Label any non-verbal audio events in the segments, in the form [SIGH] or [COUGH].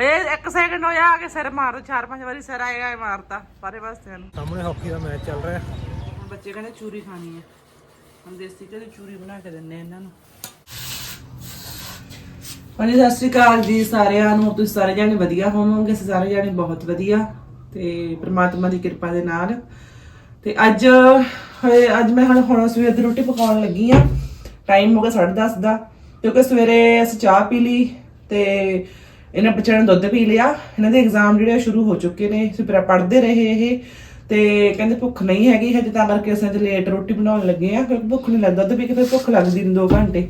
ਹਏ ਇੱਕ ਸੈਕਿੰਡ ਹੋਇਆ ਆ ਕੇ ਸਿਰ ਮਾਰ ਚਾਰ ਪੰਜ ਵਾਰੀ ਸਿਰ ਆਏਗਾ ਮਾਰਤਾ ਸਾਰੇ ਵਾਸਤੇ ਨੂੰ। ਸਾਹਮਣੇ ਹਾਕੀ ਦਾ ਮੈਚ ਚੱਲ ਰਿਹਾ। ਹੁਣ ਬੱਚੇ ਕਹਿੰਦੇ ਚੂਰੀ ਖਾਣੀ ਹੈ। ਹੁਣ ਦੇਸੀ ਘੀ ਦੀ ਚੂਰੀ ਬਣਾ ਕੇ ਦਿੰਨੇ ਆ ਇਹਨਾਂ ਨੂੰ। ਹਾਂਜੀ ਸਤਿ ਸ਼੍ਰੀ ਅਕਾਲ ਜੀ ਸਾਰਿਆਂ ਨੂੰ। ਤੁਸੀਂ ਸਾਰੇ ਜਾਣੇ ਵਧੀਆ ਹੋਵੋਗੇ? ਅਸੀਂ ਸਾਰੇ ਜਾਣੇ ਬਹੁਤ ਵਧੀਆ। ਤੇ ਪ੍ਰਮਾਤਮਾ ਦੀ ਕਿਰਪਾ ਦੇ ਨਾਲ। ਤੇ ਅੱਜ ਹਏ ਅੱਜ ਮੈਂ ਹੁਣ ਹੁਣ ਸਵੇਰ ਦੀ ਰੋਟੀ ਪਕਾਉਣ ਲੱਗੀ ਆ ਟਾਈਮ ਹੋ ਗਿਆ 10:30 ਦਾ। ਕਿਉਂਕਿ ਸਵੇਰੇ ਅਸੀਂ ਚਾਹ ਪੀ ਲਈ ਤੇ ਇਹਨਾਂ ਬੱਚਿਆਂ ਨੇ ਦੁੱਧ ਪੀ ਲਿਆ। ਇਹਨਾਂ ਦੇ ਐਗਜ਼ਾਮ ਜਿਹੜੇ ਸ਼ੁਰੂ ਹੋ ਚੁੱਕੇ ਨੇ। ਅਸੀਂ ਪੜ੍ਹਦੇ ਰਹੇ ਇਹ। ਤੇ ਕਹਿੰਦੇ ਭੁੱਖ ਨਹੀਂ ਹੈਗੀ ਹਜੇ, ਤਾਂ ਕਰਕੇ ਅਸੀਂ ਅੱਜ ਲੇਟ ਰੋਟੀ ਬਣਾਉਣ ਲੱਗੇ ਆ ਕਿਉਂਕਿ ਭੁੱਖ ਨਹੀਂ ਲੱਗਦਾ, ਦੁੱਧ ਪੀ ਕੇ ਫਿਰ ਭੁੱਖ ਲੱਗਦੀ ਨੇ 2 ਘੰਟੇ।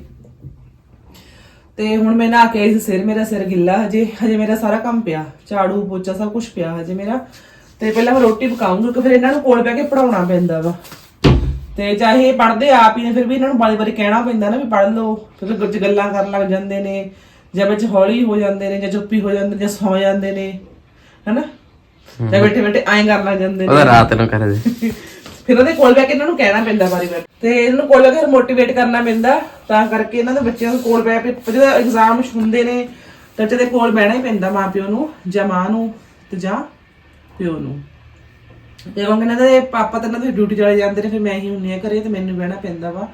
ਤੇ ਹੁਣ ਮੈਂ ਨਹਾ ਕੇ ਆਈ ਸਿਰ ਮੇਰਾ ਸਿਰ ਗਿੱਲਾ ਹਜੇ। ਹਜੇ ਮੇਰਾ ਸਾਰਾ ਕੰਮ ਪਿਆ। ਝਾੜੂ, ਪੋਚਾ ਸਭ ਕੁਝ ਪਿਆ ਹਜੇ ਮੇਰਾ। ਤੇ ਪਹਿਲਾਂ ਮੈਂ ਰੋਟੀ ਪਕਾਉਂਗੀ, ਕਿਉਂਕਿ ਫਿਰ ਇਹਨਾਂ ਨੂੰ ਕੋਲ ਬਹਿ ਕੇ ਪੜਾਉਣਾ ਪੈਂਦਾ ਵਾ। ਤੇ ਚਾਹੇ ਇਹ ਪੜਦੇ ਆਪ ਹੀ ਨੇ, ਫਿਰ ਵੀ ਇਹਨਾਂ ਨੂੰ ਬਾਰੀ ਬਾਰੀ ਕਹਿਣਾ ਪੈਂਦਾ ਨਾ ਵੀ ਪੜ ਲਓ। ਫਿਰ ਕੁਝ ਗੱਲਾਂ ਕਰਨ ਲੱਗ ਜਾਂਦੇ ਨੇ। ਜਾਂ ਵਿੱਚ ਹੌਲੀ ਹੋ ਜਾਂਦੇ ਨੇ ਜਾਂ ਚੁੱਪੀ ਹੋ ਜਾਂਦੇ ਜਾਂ ਸੌ ਜਾਂਦੇ ਨੇ ਹਨਾ? ਜਾਂ ਬੈਠੇ ਬੈਠੇ ਐਂ ਕਰਨ ਲੱਗ ਜਾਂਦੇ ਨੇ। ਉਹਦਾ ਰਾਤ ਨੂੰ ਕਰ। ਦੇ [LAUGHS] ਫਿਰ ਉਹਦੇ ਕੋਲ ਬੈ ਕੇ ਇਹਨਾਂ ਨੂੰ ਕਹਿਣਾ ਪੈਂਦਾ ਵਾਰੀ ਵਾਰ। ਤੇ ਇਹਨਾਂ ਨੂੰ ਕੋਲ ਬੈ ਕੇ ਮੋਟੀਵੇਟ ਕਰਨਾ ਪੈਂਦਾ। ਤਾਂ ਕਰਕੇ ਇਹਨਾਂ ਦੇ ਬੱਚਿਆਂ ਨੂੰ ਕੋਲ ਬੈ ਕੇ ਜਦੋਂ ਐਗਜ਼ਾਮ ਹੁੰਦੇ ਨੇ ਤਾਂ ਦੇ ਕੋਲ ਬਹਿਣਾ ਹੀ ਪੈਂਦਾ ਮਾਪਿਓ ਨੂੰ ਜਾਂ ਮਾਂ ਨੂੰ ਤੇ ਜਾਂ ਪਿਓ ਨੂੰ। ਤੇ ਉਹ ਕਹਿੰਦਾ ਤੇ ਪਾਪਾ ਤਾਂ ਇਹਨਾਂ ਦੇ ਡਿਊਟੀ ਚਲੇ ਜਾਂਦੇ ਨੇ ਫਿਰ ਮੈਂ ਹੀ ਹੁੰਨੀ ਆ ਘਰੇ ਤੇ ਮੈਨੂੰ ਬਹਿਣਾ ਪੈਂਦਾ ਵਾ।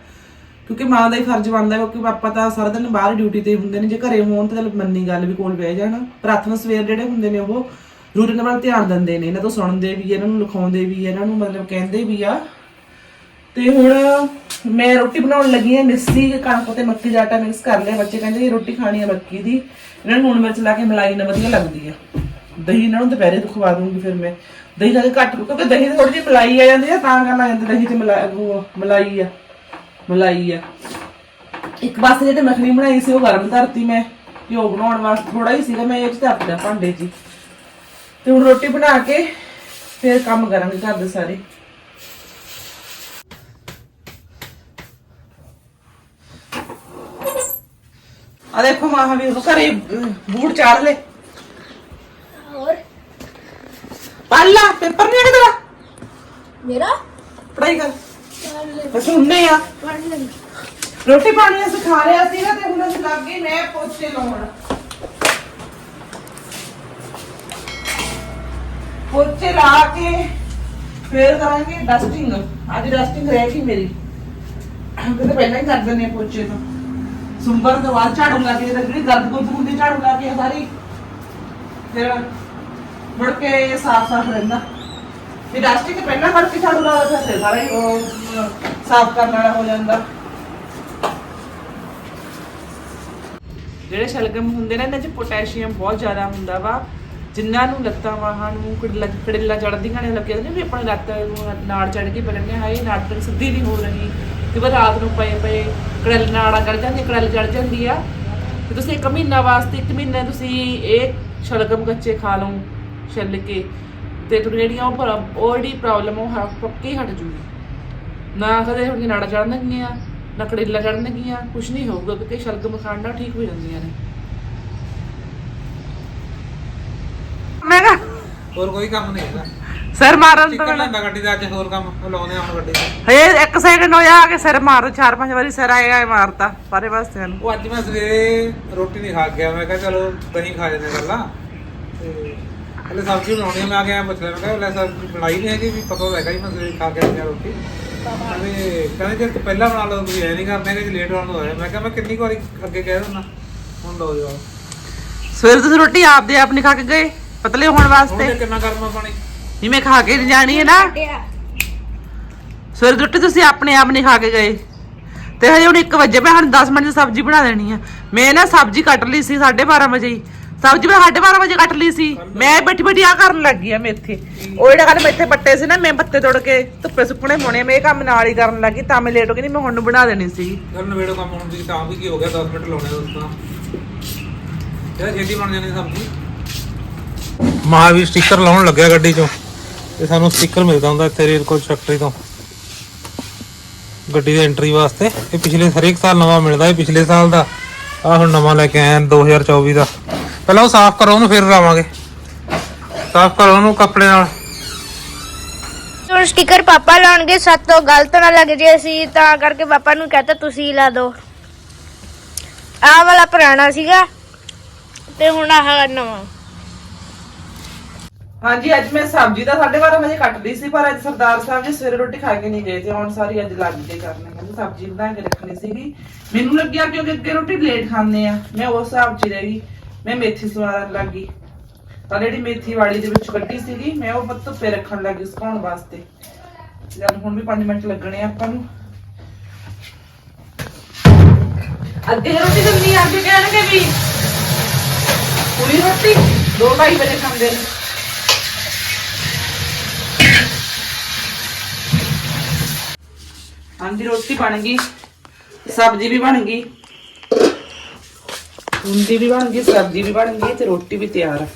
ਕਿਉਂਕਿ ਮਾਂ ਦਾ ਹੀ ਫਰਜ਼ ਬਣਦਾ ਕਿਉਂਕਿ ਪਾਪਾ ਤਾਂ ਸਾਰਾ ਦਿਨ ਬਾਹਰ ਡਿਊਟੀ ਤੇ ਹੁੰਦੇ ਨੇ। ਜੇ ਘਰੇ ਹੋਣ ਤਾਂ ਚਲ ਮੰਨੀ ਗੱਲ ਵੀ ਕੋਲ ਬਹਿ ਜਾਣ। ਪ੍ਰਾਰਥਨਾ ਸਵੇਰ ਜਿਹੜੇ ਹੁੰਦੇ ਨੇ ਉਹ ਜ਼ਰੂਰ ਇਹਨਾਂ ਵੱਲ ਧਿਆਨ ਦਿੰਦੇ ਨੇ। ਇਹਨਾਂ ਤੋਂ ਸੁਣਦੇ ਵੀ ਆ, ਇਹਨਾਂ ਨੂੰ ਲਿਖਾਉਂਦੇ ਵੀ ਆ, ਇਹਨਾਂ ਨੂੰ ਮਤਲਬ ਕਹਿੰਦੇ ਵੀ ਆ। ਤੇ ਹੁਣ ਮੈਂ ਰੋਟੀ ਬਣਾਉਣ ਲੱਗੀ ਆ ਮਿੱਸੀ ਕਣਕ ਤੇ ਮੱਕੀ ਦਾ ਆਟਾ ਮਿਕਸ ਕਰ ਲਿਆ। ਬੱਚੇ ਕਹਿੰਦੇ ਇਹ ਰੋਟੀ ਖਾਣੀ ਆ ਮੱਕੀ ਦੀ। ਇਹਨਾਂ ਨੂੰ ਲੂਣ ਮਿਰਚ ਲਾ ਕੇ ਮਲਾਈ ਨਾਲ ਵਧੀਆ ਲੱਗਦੀ ਆ। ਦਹੀਂ ਇਹਨਾਂ ਨੂੰ ਦੁਪਹਿਰੇ ਤੋਂ ਖਵਾ ਦੂੰਗੀ ਫਿਰ ਮੈਂ। ਦਹੀਂ ਲਾ ਕੇ ਘੱਟ ਕਿਉਂਕਿ ਦਹੀਂ ਥੋੜੀ ਜਿਹੀ ਮਲਾਈ ਆ ਜਾਂਦੀ ਆ ਤਾਂ ਕਰਨ ਲੱਗ ਜਾਂਦੀ ਦਹੀਂ ਤੇ ਮਲਾ- ਮਲਾਈ ਆ। ਮਲਾਈ ਆ। ਇੱਕ ਪਾਸੇ ਜਿਹੜੇ ਮੱਖਣੀ ਬਣਾਈ ਸੀ ਉਹ ਗਰਮ ਧਰਤੀ ਮੈਂ ਘਿਓ ਬਣਾਉਣ ਵਾਸਤੇ ਥੋੜਾ ਹੀ ਸੀਗਾ ਮੈਂ ਇਹ ਚ ਧਰਤਾ ਭਾਂਡੇ 'ਚ। ਤੇ ਹੁਣ ਰੋਟੀ ਬਣਾ ਕੇ ਫਿਰ ਕੰਮ ਕਰਾਂਗੇ ਘਰ ਦੇ ਸਾਰੇ। ਆ ਦੇਖੋ ਮਹਾਵੀਰ ਨੂੰ ਘਰੇ ਬੂਟ ਚਾੜ ਲੈ ਹੋਰ? ਪੱਲਾ ਪੇਪਰ ਨਹੀਂ ਤੇਰਾ? ਮੇਰਾ? ਪੜਾਈ ਕਰ। ਅਸੀਂ ਹੁੰਨੇ ਆ। ਰੋਟੀ ਪਾਣੀ ਅਸੀਂ ਖਾ ਲਿਆ ਸੀਗਾ ਤੇ ਹੁਣ ਅਸੀਂ ਲੱਗ ਗਏ ਮੈਂ ਪੋਚੇ ਲਾਉਣ। ਪੋਚੇ ਲਾ ਕੇ ਫੇਰ ਕਰਾਂਗੇ ਡਸਟਿੰਗ ਅੱਜ ਡਸਟਿੰਗ ਰਹਿ ਗਈ ਮੇਰੀ। ਕਿਤੇ ਪਹਿਲਾਂ ਹੀ ਕਰ ਦਿੰਦੇ ਆ ਪੋਚੇ ਤੋਂ। ਸੁੰਬਰ ਤੋਂ ਬਾਅਦ ਝਾੜੂ ਲਾ ਕੇ ਤੇ ਜਿਹੜੀ ਗਰਦ ਗੁਰਦ ਹੁੰਦੀ ਝਾੜੂ ਲਾ ਕੇ ਸਾਰੀ। ਫਿਰ ਮੁੜ ਕੇ ਸਾਫ਼ ਸਾਫ਼ ਰਹਿੰਦਾ। ਇਹ ਡਸਟਿੰਗ ਪਹਿਲਾਂ ਮੁੜ ਕੇ ਝਾੜੂ ਲਾ ਕੇ ਫਿਰ ਸਾਰਾ ਹੀ ਉਹ ਸਾਫ਼ ਕਰਨ ਵਾਲਾ ਹੋ ਜਾਂਦਾ। ਜਿਹੜੇ ਸ਼ਲਗਮ ਹੁੰਦੇ ਨੇ, ਇਹਨਾਂ 'ਚ ਪੋਟਾਸ਼ੀਅਮ ਬਹੁਤ ਜ਼ਿਆਦਾ ਹੁੰਦਾ ਵਾ। ਜਿਨ੍ਹਾਂ ਨੂੰ ਲੱਤਾਂ, ਵਾਹਾਂ ਨੂੰ ਕੜਲਾ ਕੜਲਾ ਚੜਦੀਆਂ ਨੇ, ਲੱਗੇ ਨੇ ਵੀ ਆਪਣੀ ਲੱਤ ਨੂੰ ਨਾੜ ਚੜ ਕੇ ਪਰਨੇ ਹਾਏ, ਨਾੜ ਤੱਕ ਸਿੱਧੀ ਨਹੀਂ ਹੋ ਰਹੀ। ਤੇ ਬਸ ਰਾਤ ਨੂੰ ਪਏ ਪਏ, ਕੜਲ ਨਾੜਾ ਚੜ ਜਾਂਦੀ ਕੜਲ ਚੜ ਜਾਂਦੀ ਆ। ਤੇ ਤੁਸੀਂ ਇੱਕ ਮਹੀਨਾ ਵਾਸਤੇ, ਇੱਕ ਮਹੀਨਾ ਤੁਸੀਂ ਇਹ ਸ਼ਲਗਮ ਕੱਚੇ ਖਾ ਲਓ, ਛਿੱਲ ਕੇ। ਤੇ ਤੁਹਾਨੂੰ ਜਿਹੜੀਆਂ ਉਹ ਜਿਹੜੀ ਪ੍ਰੋਬਲਮ ਉਹ ਹ- ਪੱਕੀ ਹਟ ਜੂਗੀ। ਨਾ ਕਦੇ ਹੁਣ ਨਾੜਾ ਚੜਨਗੀਆਂ ਨਾ ਕੜੇਲਾ ਚੜਨਗੀਆਂ ਕੁਝ ਨਹੀਂ ਹੋਊਗਾ ਕਿਉਂਕਿ ਸ਼ਲਗਮ ਖਾਣ ਨਾਲ ਠੀਕ ਹੋ ਜਾਂਦੀਆਂ ਨੇ। ਮੈਂ ਕਿਹਾ ਹੋਰ ਕੋਈ ਕੰਮ ਨਹੀਂ ਹੈਗਾ। ਸਿਰ ਮਾਰਨ ਤੋਂ ਚਿਕਨ ਲੈਂਦਾ ਗੱਡੀ ਦਾ ਅੱਜ ਹੋਰ ਕੰਮ ਲਾਉਂਦੇ ਆ ਹੁਣ ਗੱਡੀ ਤੇ ਹਏ ਇੱਕ ਸੈਕਿੰਡ ਹੋਇਆ ਆ ਕੇ ਸਿਰ ਮਾਰ ਚਾਰ ਪੰਜ ਵਾਰੀ ਸਿਰ ਆਏਗਾ ਇਹ ਮਾਰਤਾ ਸਾਰੇ ਪਾਸਿਆਂ ਨੂੰ। ਉਹ ਅੱਜ ਮੈਂ ਸਵੇਰੇ ਰੋਟੀ ਨਹੀਂ ਖਾ ਗਿਆ ਮੈਂ ਕਿਹਾ ਚਲੋ ਦਹੀਂ ਖਾ ਜਾਂਦੇ ਗੱਲਾਂ ਤੇ ਹਲੇ ਸਬਜ਼ੀ ਬਣਾਉਣੀ ਆ, ਮੈਂ ਆ ਗਿਆ ਪੁੱਛ ਲਿਆ ਮੈਂ ਕਿਹਾ ਲੈ ਸਬਜ਼ੀ ਬਣਾਈ ਨਹੀਂ ਹੈਗੀ ਵੀ ਪਤਾ ਲੱਗਾ ਹੀ ਮੈਂ ਸਵੇਰੇ ਖਾ ਕੇ ਆਇਆ ਰੋਟੀ। ਕਹਿੰਦੇ ਕਹਿੰਦੇ ਜੇ ਤੂੰ ਪਹਿਲਾਂ ਬਣਾ ਲਓ ਤੁਸੀਂ ਐ ਨਹੀਂ ਕਰਨਾ ਕਿ ਲੇਟ ਹੋਣ ਹੋਇਆ। ਮੈਂ ਕਿਹਾ ਮੈਂ ਕਿੰਨੀ ਕੁ ਵਾਰੀ ਅੱਗੇ ਕਹਿ ਦਿੰਦਾ ਹੁਣ ਲਓ ਜਵਾਬ। ਸਵੇਰ ਤੁਸੀਂ ਰੋਟੀ ਆਪਦੇ ਆਪ ਨਹੀਂ ਖਾ ਕੇ ਗਏ ਪਤਲੇ ਹੋਣ ਹੁਣ ਵਾਸਤੇ? ਇਹ ਕਿੰਨਾ ਕਰਮਾ ਪਾਣੀ? ਜਿਵੇਂ ਖਾ ਕੇ ਨਹੀਂ ਜਾਣੀ ਹੈ ਨਾ। ਸਵੇਰ ਦੀ ਰੋਟੀ ਤੁਸੀਂ ਆਪਣੇ ਆਪ ਨਹੀਂ ਖਾ ਕੇ ਗਏ। ਤੇ ਹਜੇ ਹੁਣ 1 ਵਜੇ ਮੈਂ ਹੁਣ 10 ਮਿੰਟ ਦੀ ਸਬਜ਼ੀ ਬਣਾ ਦੇਣੀ ਆ। ਮੈਂ ਨਾ ਸਬਜ਼ੀ ਕੱਟ ਲਈ ਸੀ 12:30 ਵਜੇ ਹੀ। ਸਬਜ਼ੀ ਮੈਂ 12:30 ਵਜੇ ਕੱਟ ਲਈ ਸੀ। ਮੈਂ ਬੈਠੀ ਬੈਠੀ ਆ ਕਰਨ ਲੱਗ ਗਈ ਆ ਮੇਥੇ। ਉਹ ਜਿਹੜਾ ਕੱਲ ਮੇਥੇ ਪੱਟੇ ਸੀ ਨਾ ਮੈਂ ਪੱਤੇ ਤੋੜ ਕੇ ਧੁੱਪੇ ਸੁੱਕਣੇ ਪਾਉਣੇ ਮੈਂ ਇਹ ਕੰਮ ਨਾਲ ਹੀ ਕਰਨ ਲੱਗੀ ਤਾਂ ਮੈਂ ਲੇਟ ਹੋ ਗਈ ਨਹੀਂ ਮੈਂ ਹੁਣ ਨੂੰ ਬਣਾ ਦੇਣੀ ਸੀ। ਚੱਲ ਨਵੇੜੋ ਕੰਮ ਹੁਣ ਦੀ ਤਾਂ ਵੀ ਕੀ ਹੋ ਗਿਆ 10 ਮਿੰਟ ਲਾਉਣੇ ਦੋਸਤਾਂ ਯਾਰ ਛੇਤੀ ਬਣ ਜਾਣੀ ਸਬਜ਼ੀ। ਮਹਾਵੀਰ ਸਟicker ਲਾਉਣ ਲੱਗਿਆ ਗੱਡੀ 'ਚੋਂ। ਤੇ ਸਾਨੂੰ ਸਟicker ਮਿਲਦਾ ਹੁੰਦਾ ਇੱਥੇ ਰੇਲ ਕੋਲ ਫੈਕਟਰੀ ਤੋਂ। ਗੱਡੀ ਦੇ ਐਂਟਰੀ ਵਾਸਤੇ। ਇਹ ਪਿਛਲੇ ਹਰੇਕ ਸਾਲ ਨਵਾਂ ਮਿਲਦਾ ਇਹ ਪਿਛਲੇ ਸਾਲ ਦਾ। ਆ ਹੁਣ ਨਵਾਂ ਲੈ ਕੇ ਆਏ ਹਾਂ 2024 ਦਾ। ਪਹਿਲਾਂ ਉਹ ਸਾਫ਼ ਕਰੋ ਉਹਨੂੰ ਫਿਰ ਲਾਵਾਂਗੇ ਸਾਫ਼ ਕਰੋ ਉਹਨੂੰ ਕੱਪੜੇ ਨਾਲ। ਹੁਣ ਸਟicker ਪਾਪਾ ਲਾਉਣਗੇ ਸਾਤੋਂ ਗਲਤ ਨਾ ਲੱਗ ਜੇ ਅਸੀਂ ਤਾਂ ਕਰਕੇ ਪਾਪਾ ਨੂੰ ਕਹਤਾ ਤੁਸੀਂ ਲਾ ਦਿਓ ਆਹ ਵਾਲਾ ਪੁਰਾਣਾ ਸੀਗਾ ਤੇ ਹੁਣ ਆਹ ਨਵਾਂ। ਹਾਂਜੀ ਅੱਜ ਮੈਂ ਸਬਜ਼ੀ ਦਾ 12:30 ਵਜੇ ਕੱਟਦੀ ਸੀ ਪਰ ਅੱਜ ਸਰਦਾਰ ਸਾਹਿਬ ਜੀ ਸਵੇਰੇ ਰੋਟੀ ਖਾ ਕੇ ਨਹੀਂ ਗਏ ਤੇ ਹੁਣ ਸਾਰੀ ਅੱਜ ਲੱਗ ਗਏ ਕਰਨ। ਕਹਿੰਦੇ ਸਬਜ਼ੀ ਬਣਾ ਕੇ ਰੱਖਣੀ ਸੀਗੀ। ਮੈਨੂੰ ਲੱਗਿਆ ਕਿਉਂਕਿ ਅੱਗੇ ਰੋਟੀ ਲੇਟ ਖਾਂਦੇ ਆ। ਮੈਂ ਉਸ ਹਿਸਾਬ 'ਚ ਰਹਿ ਗਈ। ਮੈਂ ਮੇਥੀ ਸਵਾਰਨ ਲੱਗ। ਗਈ ਤਾਂ ਜਿਹੜੀ ਮੇਥੀ ਵਾੜੀ ਦੇ ਵਿੱਚ ਕੱਢੀ ਸੀਗੀ ਮੈਂ ਉਹ ਧੁੱਪੇ ਰੱਖਣ ਲੱਗੀ ਸੁਕਾਉਣ ਵਾਸਤੇ। ਜਦ ਹੁਣ ਵੀ 5 ਮਿੰਟ ਲੱਗਣੇ ਆ ਆਪਾਂ ਨੂੰ। ਅੱਗੇ ਰੋਟੀ ਦਿੰਦੀ ਆ ਅੱਗੇ ਕਹਿਣਗੇ ਵੀ। ਪੂਰੀ ਰੋਟੀ? 2:30 ਵਜੇ ਖਾਂਦੇ ਨੇ। ਹਾਂਜੀ ਰੋਟੀ ਬਣ ਗਈ। ਸਬਜ਼ੀ ਵੀ ਬਣ ਗਈ। ਹੁੰਦੀ ਵੀ ਬਣ ਗਈ ਸਬਜ਼ੀ ਵੀ ਬਣ ਗਈ ਤੇ ਰੋਟੀ ਵੀ ਤਿਆਰ ਹੈ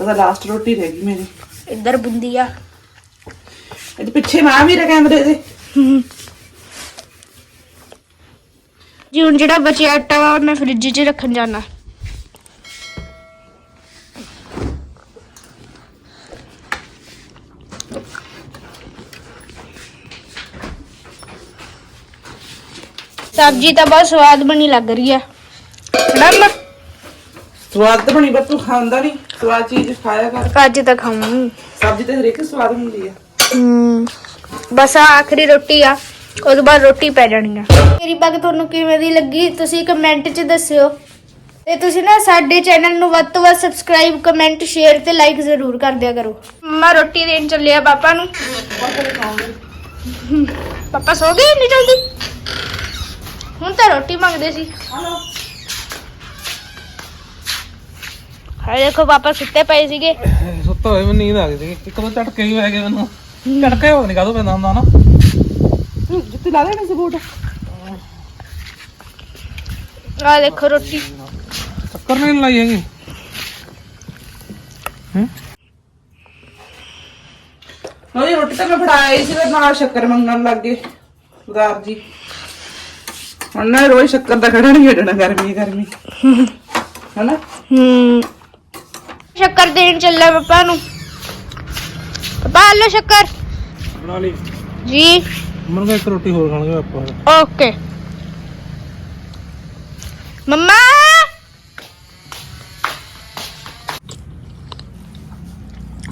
ਉਹਦਾ ਲਾਸਟ ਰੋਟੀ ਰਹਿ ਗਈ ਮੇਰੀ। ਇੱਧਰ ਬੁੰਦੀਆ ਇਹਦੇ ਪਿੱਛੇ ਮਾਂ ਵੀ ਰ ਕੈਮਰੇ ਦੇ। ਜੀ ਹੁਣ ਜਿਹੜਾ ਬਚਿਆ ਆਟਾ ਵਾ ਮੈਂ ਫ੍ਰਿਜ 'ਚ ਰੱਖਣ ਜਾਣਾ। ਸਬਜ਼ੀ ਤਾਂ ਬਹੁਤ ਸਵਾਦ ਬਣੀ ਲੱਗ ਰਹੀ ਆ। ਸਵਾਦ ਤਾਂ ਬਣੀ ਪਰ ਤੂੰ ਖਾਂਦਾ ਨਹੀਂ ਸਵਾਦ ਚੀਜ਼ ਖਾਇਆ ਕਰ। ਅੱਜ ਤਾਂ ਖਾਵਾਂਗੀ ਸਬਜ਼ੀ ਤਾਂ ਹਰੇਕ ਸਵਾਦ ਹੁੰਦੀ ਆ। ਹਮ, ਬਸ ਆਹ ਆਖਰੀ ਰੋਟੀ ਆ ਉਸ ਤੋਂ ਬਾਅਦ ਰੋਟੀ ਪੈ ਜਾਣੀ ਆ। ਮੇਰੀ ਬਾਗ ਤੁਹਾਨੂੰ ਕਿਵੇਂ ਦੀ ਲੱਗੀ ਤੁਸੀਂ ਕਮੈਂਟ 'ਚ ਦੱਸਿਓ। ਤੇ ਤੁਸੀਂ ਨਾ ਸਾਡੇ ਚੈਨਲ ਨੂੰ ਵੱਧ ਤੋਂ ਵੱਧ ਸਬਸਕ੍ਰਾਈਬ ਕਮੈਂਟ ਸ਼ੇਅਰ ਤੇ ਲਾਈਕ ਜ਼ਰੂਰ ਕਰ ਦਿਆ ਕਰੋ। ਮੈਂ ਰੋਟੀ ਦੇਣ ਚੱਲੇ ਆ ਪਾਪਾ ਨੂੰ। ਪਾਪਾ ਸੋ ਗਏ ਨਹੀਂ ਜਲਦੀ? ਹੁਣ ਤਾਂ ਰੋਟੀ ਮੰਗਦੇ ਸੀ। ਹਾਏ ਦੇਖੋ ਪਾਪਾ ਸੁੱਤੇ ਪਏ ਸੀਗੇ। ਸੁੱਤਾ ਹੋਇਆ ਮੈਨੂੰ ਨੀਂਦ ਆ ਗਈ ਸੀ ਇੱਕ ਦੋ ਝਟਕੇ ਹੀ ਪੈ ਗਏ ਮੈਨੂੰ। ਝਟਕੇ ਹੋ ਨਹੀਂ ਕਾਹਦੋਂ ਪੈਂਦਾ ਹੁੰਦਾ ਨਾ। ਜਿੱਤੇ ਲਾ ਲੈਣਾ ਸੀ ਬੂਟ ਆ ਦੇਖੋ ਰੋਟੀ। ਚੱਕਰ ਨਹੀਂ ਲਾਈ ਹੈਗੀ। ਹੂੰ? ਉਹਦੀ ਰੋਟੀ ਤਾਂ ਮੈਂ ਫੜਾਈ ਸੀ ਤੇ ਨਾਲ ਸ਼ੱਕਰ ਮੰਗਣ ਲੱਗ ਗਏ ਉਦਾਰ ਜੀ। ਹੁਣ ਨਾ ਰੋਜ਼ ਸ਼ੱਕਰ ਦਾ ਖੜਾ ਨਹੀਂ ਛੱਡਣਾ ਗਰਮੀ ਗਰਮੀ। ਹਨਾ? ਹੂੰ। ਸ਼ੱਕਰ ਦੇਣ ਚੱਲਿਆ ਪਾਪਾ ਨੂੰ। ਪਾਪਾ ਹਲੋ ਸ਼ੱਕਰ। ਬਣਾ ਲਈ। ਜੀ। ਮਨ ਇੱਕ ਰੋਟੀ ਹੋਰ ਖਾਣਗੇ ਆਪਾਂ। ਓਕੇ। ਮੰਮਾ।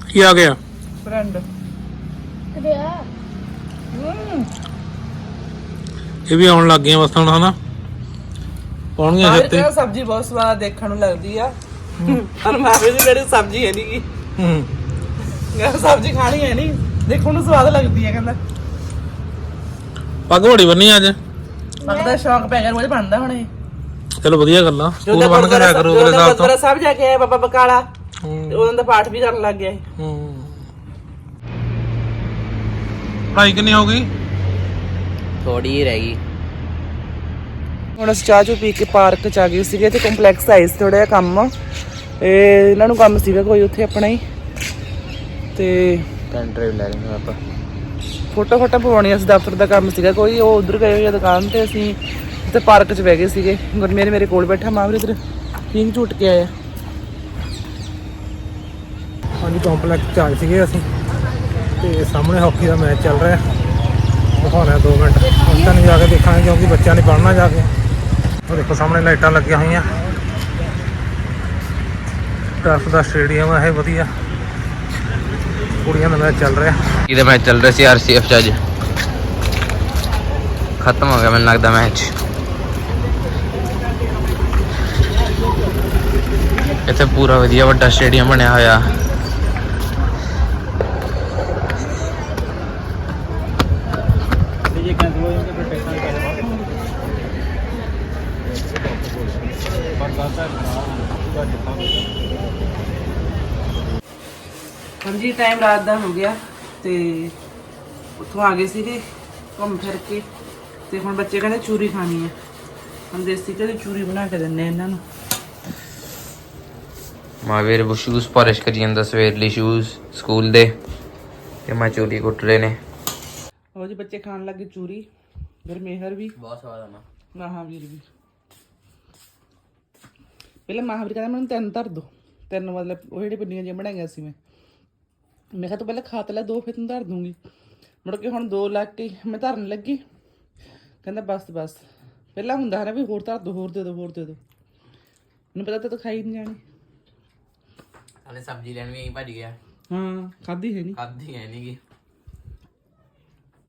ਕੀ ਆ ਗਿਆ? ਫਰੈਂਡ। ਇਹ ਵੀ ਆਉਣ ਲੱਗ ਗਈਆਂ ਬਸ ਹੁਣ ਹਨਾ? ਪਾਉਣਗੀਆਂ ਬਾਹਰ ਛੇਤੀ ਤੇ। ਸਬਜ਼ੀ ਬਹੁਤ ਸਵਾਦ ਦੇਖਣ ਨੂੰ ਲੱਗਦੀ ਆ। ਪਰ ਮਾਵੇ ਦੀ ਜਿਹੜੀ ਸਬਜ਼ੀ ਹੈ ਨਹੀਂ ਗੀ। ਹੂੰ ਕਹਿੰਦਾ ਸਬਜ਼ੀ ਖਾਣੀ ਹੈ ਨਹੀਂ ਦੇਖਣ ਨੂੰ ਸਵਾਦ ਲੱਗਦੀ ਹੈ ਕਹਿੰਦਾ। ਪੱਗ ਬੜੀ ਬੰਨੀ ਅੱਜ। ਲੱਗਦਾ ਸ਼ੌਂਕ ਪੈ ਗਿਆ ਰੋਜ਼ ਬਣਦਾ ਹੁਣ ਇਹ। ਚਲੋ ਵਧੀਆ ਗੱਲ ਆ। ਸਕੂਲ ਬਣ ਕੇ ਗੁਰਦੁਆਰਾ ਜਾਇਆ ਕਰੋ ਅਗਲੇ ਸਾਲ ਤੋਂ। ਸਾਹਿਬ ਜਾ ਕੇ ਆਇਆ ਬਾਬਾ ਬਕਾਲਾ। ਉਹਨਾਂ ਦਾ ਪਾਠ ਵੀ ਕਰਨ ਲੱਗ ਗਿਆ। ਹੂੰ ਪੜਾਈ ਕਿੰਨੀ ਹੋ ਗਈ? ਥੋੜੀ ਹੀ ਰਹਿ ਗਈ। ਹੁਣ ਅਸੀਂ ਚਾਹ ਚੋ ਪੀ ਕੇ ਪਾਰਕ ਚ ਆ ਗਏ ਸੀਗੇ ਤੇ ਕੰਪਲੈਕਸ ਆਏ ਸੀ ਥੋੜਾ ਜਿਹਾ ਕੰਮ। ਇਹ ਇਹਨਾਂ ਨੂੰ ਕੰਮ ਸੀਗਾ ਕੋਈ ਉੱਥੇ ਆਪਣਾ ਹੀ। ਤੇ ਕੰਟਰੀ ਲੈ ਰਹੇ ਆਪਾਂ। ਫੋਟੋ ਫੋਟੋ ਪਵਾਉਣੀਆਂ ਸੀ ਦਫ਼ਤਰ ਦਾ ਕੰਮ ਸੀਗਾ। ਕੋਈ ਉਹ ਉਧਰ ਗਏ ਹੋਏ ਆ ਦੁਕਾਨ ਤੇ ਅਸੀਂ ਤੇ ਪਾਰਕ 'ਚ ਬਹਿ ਗਏ ਸੀਗੇ। ਗੁਰਮੇਰ ਮੇਰੇ ਕੋਲ ਬੈਠਾ ਮਾਂ ਵੀ ਇਧਰ। ਪਿੰਗ ਝੂਟ ਕੇ ਆਇਆ। ਹਾਂਜੀ ਕੰਪਲੈਕਸ ਚ ਆਏ ਸੀਗੇ ਅਸੀਂ। ਤੇ ਸਾਹਮਣੇ ਹਾਕੀ ਦਾ ਮੈਚ ਚੱਲ ਰਿਹਾ। ਦਿਖਾਉਣਾ 2 ਮਿੰਟ। ਹੁਣ ਤਾਂ ਨਹੀਂ ਜਾ ਕੇ ਦੇਖਾਂਗੇ ਕਿਉਂਕਿ ਬੱਚਿਆਂ ਨੇ ਪੜ੍ਹਨਾ ਜਾ ਕੇ। ਉਹ ਦੇਖੋ ਸਾਹਮਣੇ ਲਾਈਟਾਂ ਲੱਗੀਆਂ ਹੋਈਆਂ। ਟਰਫ ਦਾ ਸਟੇਡੀਅਮ ਹੈ ਵਧੀਆ। ਕੁੜੀਆਂ ਦਾ ਮੈਚ ਚੱਲ ਰਿਹਾ। ਇਹਦੇ ਮੈਚ ਚੱਲ ਰਿਹਾ ਸੀ ਆਰਸੀਐਫ ਚ ਅੱਜ। ਖਤਮ ਹੋ ਗਿਆ ਮੈਨੂੰ ਲੱਗਦਾ ਮੈਚ। ਇੱਥੇ ਪੂਰਾ ਵਧੀਆ ਵੱਡਾ ਸਟੇਡੀਅਮ ਬਣਿਆ ਹੋਇਆ। ਹਾਂਜੀ ਟਾਈਮ ਰਾਤ ਦਾ ਹੋ ਗਿਆ ਤੇ ਉੱਥੋਂ ਆ ਗਏ ਸੀਗੇ ਘੁੰਮ ਫਿਰ ਕੇ ਤੇ ਹੁਣ ਬੱਚੇ ਕਹਿੰਦੇ ਚੂਰੀ ਖਾਣੀ ਹੈ ਹੁਣ ਦੇਸੀ ਘੀ ਦੀ ਚੂਰੀ ਬਣਾ ਕੇ ਦਿੰਨੇ ਇਹਨਾਂ ਨੂੰ। ਮਾਵੇਰ ਉਹ ਸ਼ੂਜ਼ ਪਾਲਿਸ਼ ਕਰੀ ਜਾਂਦਾ ਸਵੇਰ ਲਈ ਸ਼ੂਜ਼ ਸਕੂਲ ਦੇ ਤੇ ਮੈਂ ਚੋਰੀ ਕੁੱਟ ਰਹੇ ਨੇ। ਉਹ ਜੀ ਬੱਚੇ ਖਾਣ ਲੱਗੇ ਚੂਰੀ। ਫਿਰ ਮੇਹਰ ਵੀ। ਬਹੁਤ ਸਵਾਦ ਆ ਮਹਾਵੀਰ ਵੀ। ਪਹਿਲਾਂ ਮਹਾਵੀਰ ਕਹਿੰਦਾ ਮੈਨੂੰ ਤਿੰਨ ਧਰ ਦੋ ਤਿੰਨ ਮਤਲਬ ਉਹ ਜਿਹੜੇ ਪਿੰਡੀਆਂ ਜਿਹੀਆਂ ਬਣਾਈਆਂ ਸੀ ਮੈਂ। ਮੈਂ ਕਿਹਾ ਤੂੰ ਪਹਿਲਾਂ ਖਾ ਤੇ ਲੈ ਦੋ ਫਿਰ ਤੈਨੂੰ ਧਰ ਦੂੰਗੀ। ਮੁੜ ਕੇ ਹੁਣ ਦੋ ਲੱਗ ਕੇ ਮੈਂ ਧਰਨ ਲੱਗੀ। ਕਹਿੰਦਾ ਬਸ ਬਸ। ਪਹਿਲਾਂ ਹੁੰਦਾ ਹੈ ਨਾ ਵੀ ਹੋਰ ਧਰ ਦੋ ਹੋਰ ਦੇ ਦੋ ਹੋਰ ਦੇ ਦੋ। ਮੈਨੂੰ ਪਤਾ ਤੇ ਖਾਈ ਨਹੀਂ ਜਾਣੀ। ਹਲੇ ਸਬਜ਼ੀ ਲੈਣ ਵੀ ਆਈ ਭੱਜ ਗਿਆ। ਹਾਂ ਖਾਦੀ ਹੈ ਨਹੀਂ। ਖਾਦੀ ਹੈ ਨਹੀਂ ਗੀ।